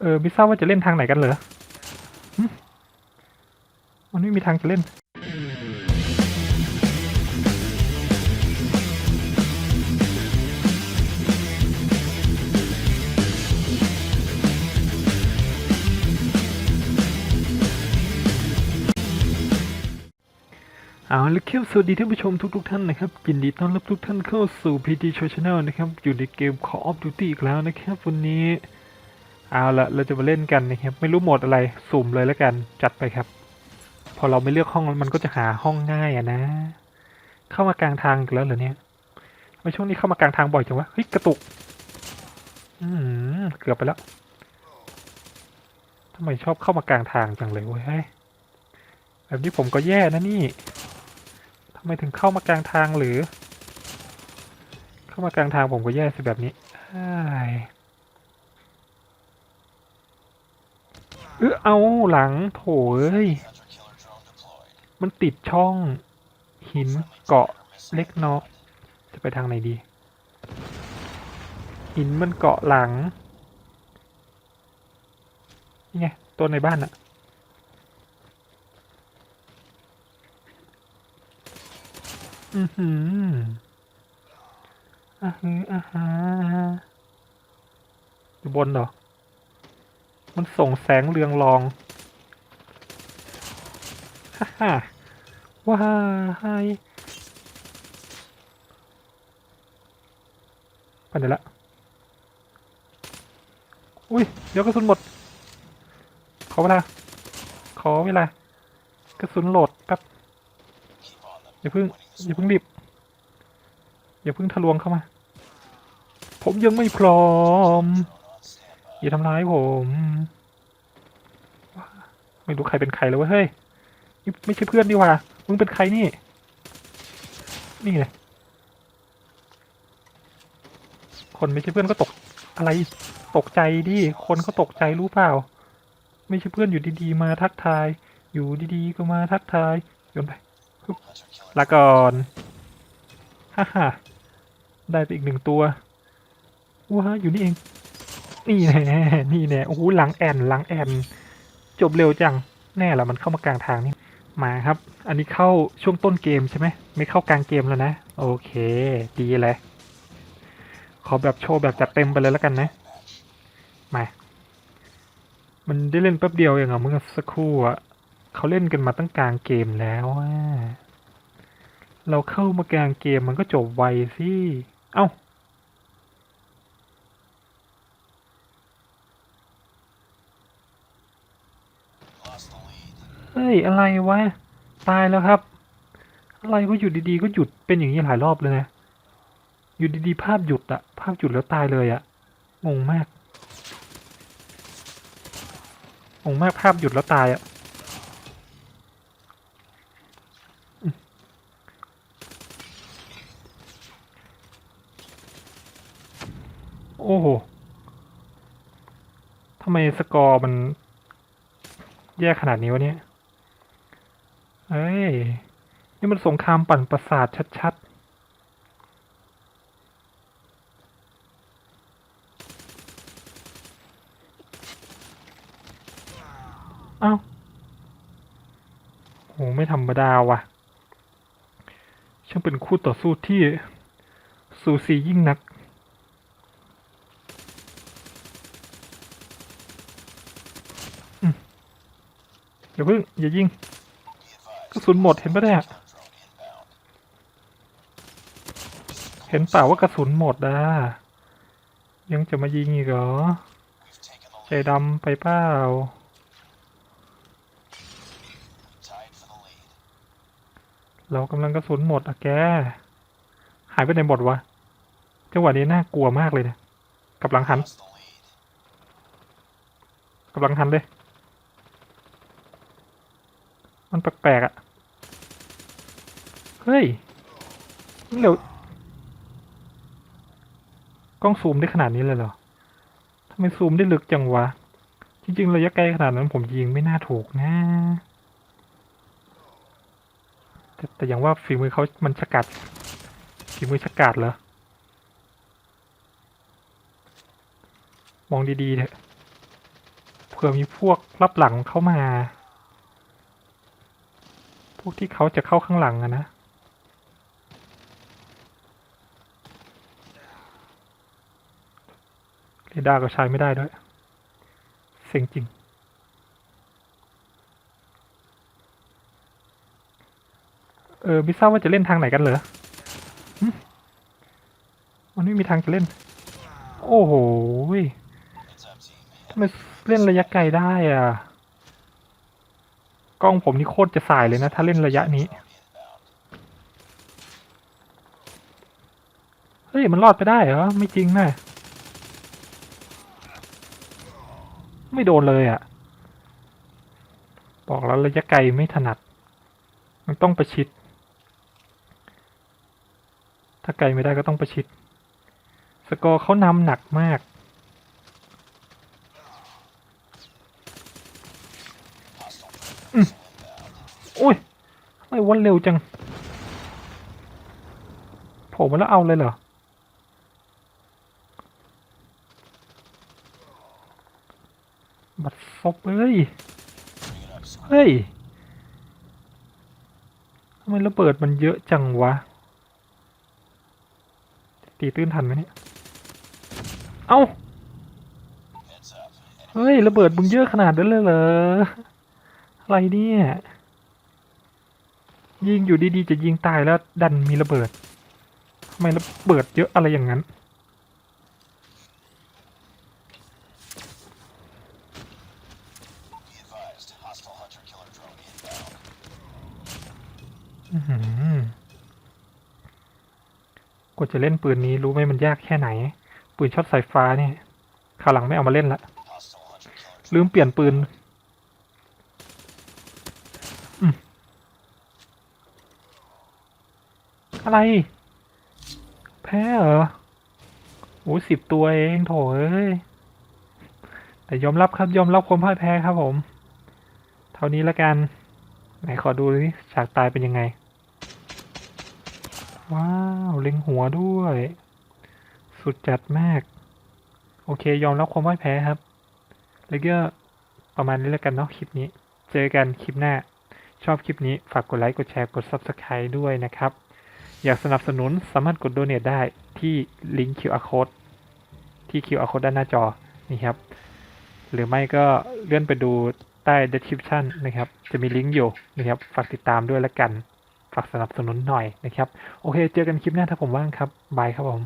เออไม่ทราบว่าจะเล่นทางไหนกันเหรอมันไม่มีทางจะเล่น เอาละครับสวัสดีท่านผู้ชมทุกๆท่านนะครับยินดีต้อนรับทุกท่านเข้าสู่ PT Show Channel นะครับ อยู่ในเกม Call of Duty อีกแล้วนะครับ วันนี้ เอาละเราจะมาเล่นกันนะครับ ไม่รู้โหมดอะไรสุ่มเลยแล้วกันจัดไปครับ พอเราไม่เลือกห้องมันก็จะหาห้องง่ายอะนะ เข้ามากลางทางอีกแล้วเหรอเนี่ยทำไมช่วงนี้เข้ามากลางทางบ่อยจังวะเฮ้ยกระตุก อืมเกือบไปแล้วทำไมชอบเข้ามากลางทางจังเลยเว้ยเฮ้ยแบบนี้ผมก็แย่นะนี่ทำไมถึงเข้ามากลางทางหรือ เข้ามากลางทางผมก็แย่สิแบบนี้ใช่ เออเอาหลังโถเอ้ย มันติดช่อง หินเกาะเล็กน้อยจะไปทางไหนดี หินมันเกาะหลัง นี่ไงตัวในบ้านอะอือหืออ่าฮืออ่าฮะอยู่บนเหรอ มันส่งแสงเรืองรองฮ่าฮ่าว้ายไปไหนละอุ้ย เดี๋ยวกระสุนหมด ขอเวลา ขอเวลา กระสุนโหลดแป๊บ อย่าเพิ่ง อย่าเพิ่งรีบ อย่าเพิ่งทะลวงเข้ามา ผมยังไม่พร้อม อย่าทำร้ายผม ไม่รู้ใครเป็นใครแล้วเว้ยเฮ้ยนี่ไม่ใช่เพื่อนดีหว่ามึงเป็นใครนี่ นี่ไงคนไม่ใช่เพื่อนก็ตกอะไรตกใจดิ คนเขาตกใจรู้เปล่า ไม่ใช่เพื่อนอยู่ดีๆ มาทักทาย อยู่ดีๆ ก็มาทักทายโยนไปลาก่อนฮ่าฮ่าได้ไปอีกหนึ่งตัวว้าอยู่นี่เอง นี่แน่นี่แน่โอ้โหหลังแอนหลังแอน จบเร็วจัง แน่ละมันเข้ามากลางทางนี่ มาครับ อันนี้เข้าช่วงต้นเกมใช่ไหม ไม่เข้ากลางเกมแล้วนะ โอเค ดีเลยขอแบบโชว์แบบจัดเต็มไปเลยแล้วกันนะ มา มันได้เล่นแป๊บเดียวเองอะเมื่อสักครู่อะเขาเล่นกันมาตั้งกลางเกมแล้วอะเราเข้ามากลางเกมมันก็จบไวสิ เอ้า เฮ้ย อะไรวะ ตายแล้วครับ อะไรก็อยู่ดีๆ ก็หยุดเป็นอย่างนี้หลายรอบเลยนะ อยู่ดีๆ ภาพหยุดอะภาพหยุดแล้วตายเลยอะงงมากงงมากภาพหยุดแล้วตายอะโอ้โหทำไมสกอร์มัน แย่ขนาดนี้วะเนี่ยเฮ้ย นี่มันสงครามปั่นประสาทชัดๆเอ้าโหไม่ธรรมดาว่ะช่างเป็นคู่ต่อสู้ที่สูสียิ่งนัก อย่าเพิ่งอย่ายิงกระสุนหมดเห็นปะเนี่ยเห็นเปล่าว่ากระสุนหมดอะยังจะมายิงอีกเหรอ ใจดำไปเปล่าเรากำลังกระสุนหมดอะแก หายไปไหนหมดวะจังหวะนี้น่ากลัวมากเลยเนะกลับหลังหันกลับหลังหันเลย มันแปลกๆอะ่ะ เฮ้ยนี่เร็วกล้องซูมได้ขนาดนี้เลยเหรอทำไมซูมได้ลึกจังวะ จริงๆระยะไกลขนาดนั้นผมยิงไม่น่าถูกนะแต่แต่อย่างว่าฝีมือเขามันฉกัด ฝีมือฉกัดเหรอ มองดีๆเถอะเผื่อมีพวกรับหลังเข้ามา พวกที่เขาจะเข้าข้างหลังอะนะ เรดาร์ก็ใช้ไม่ได้ด้วยเซ็งจริง เออไม่ทราบว่าจะเล่นทางไหนกันเหรอมันไม่มีทางจะเล่น โอ้โหทำไมเล่นระยะไกลได้อะ กล้องผมนี่โคตรจะสายเลยนะ ถ้าเล่นระยะนี้ เฮ้ย มันรอดไปได้เหรอ ไม่จริงนะไม่โดนเลยอะ บอกแล้วระยะไกลไม่ถนัด มันต้องประชิด ถ้าไกลไม่ได้ก็ต้องประชิด สกอร์เขานำหนักมาก อืมโอ้ยทำไม วันเร็วจังโผล่มาแล้วเอาเลยเหรอ บัดซบเอ้ย เฮ้ยทำไมระเบิดมันเยอะจังวะ ตีตื้นทันไหมเนี่ย เอ้า เฮ้ย ระเบิดมึงเยอะขนาดนั้นเลยเหรอ อะไรเนี่ย ยิงอยู่ดีๆ จะยิงตายแล้วดันมีระเบิดทำไมระเบิดเยอะอะไรอย่างนั้น กว่าจะเล่นปืนนี้รู้ไหมมันยากแค่ไหน ปืนช็อตสายฟ้านี่ยคราวหลังไม่เอามาเล่นละ ลืมเปลี่ยนปืนอืม อะไร แพ้เหรอโอ้สิบตัวเองโถเอ้ย แต่ยอมรับครับยอมรับความพ่ายแพ้ครับผม เท่านี้ละกัน ไหนขอดูสิฉากตายเป็นยังไง ว้าว เล็งหัวด้วย สุดจัดมาก โอเค ยอมรับความพ่ายแพ้ครับ แล้วก็ประมาณนี้แล้วกันเนาะคลิปนี้ เจอกันคลิปหน้า ชอบคลิปนี้ฝากกดไลค์ กดแชร์ กด Subscribe ด้วยนะครับ อยากสนับสนุนสามารถกด Donate ได้ที่ลิงก์ QR Code ที่ QR Code ด้านหน้าจอนี่ครับ หรือไม่ก็เลื่อนไปดูใต้ description นะครับ จะมีลิงก์อยู่นะครับ ฝากติดตามด้วยแล้วกัน ฝากสนับสนุนหน่อยนะครับ โอเค เจอกันคลิปหน้าถ้าผมว่างครับ บายครับผม